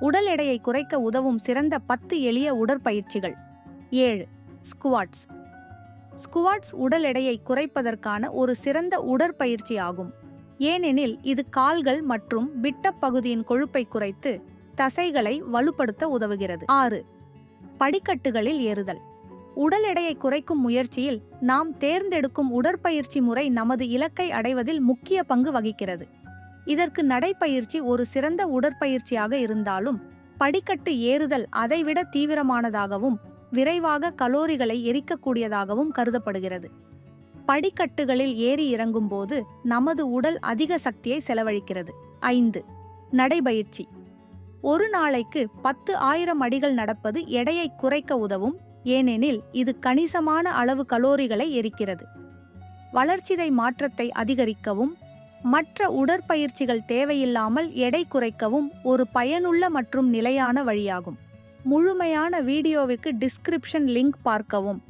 உடல் எடையை குறைக்க உதவும் சிறந்த பத்து எளிய உடற்பயிற்சிகள். ஏழு ஸ்குவாட்ஸ் ஸ்குவாட்ஸ் உடல் எடையை குறைப்பதற்கான ஒரு சிறந்த உடற்பயிற்சி ஆகும். ஏனெனில் இது கால்கள் மற்றும் விட்டப் பகுதியின் கொழுப்பை குறைத்து தசைகளை வலுப்படுத்த உதவுகிறது. ஆறு படிக்கட்டுகளில் ஏறுதல். உடல் எடையை குறைக்கும் முயற்சியில் நாம் தேர்ந்தெடுக்கும் உடற்பயிற்சி முறை நமது இலக்கை அடைவதில் முக்கிய பங்கு வகிக்கிறது. இதற்கு நடைப்பயிற்சி ஒரு சிறந்த உடற்பயிற்சியாக இருந்தாலும் படிக்கட்டு ஏறுதல் அதைவிட தீவிரமானதாகவும் விரைவாக கலோரிகளை எரிக்கக்கூடியதாகவும் கருதப்படுகிறது. படிக்கட்டுகளில் ஏறி இறங்கும்போது நமது உடல் அதிக சக்தியை செலவழிக்கிறது. ஐந்து நடைபயிற்சி. ஒரு நாளைக்கு பத்து ஆயிரம் அடிகள் நடப்பது எடையை குறைக்க உதவும் ஏனெனில் இது கணிசமான அளவு கலோரிகளை எரிக்கிறது. வளர்ச்சிதை மாற்றத்தை அதிகரிக்கவும் மற்ற உடற்பயிற்சிகள் தேவையில்லாமல் எடை குறைக்கவும் ஒரு பயனுள்ள மற்றும் நிலையான வழியாகும். முழுமையான வீடியோவுக்கு டிஸ்கிரிப்ஷன் லிங்க் பார்க்கவும்.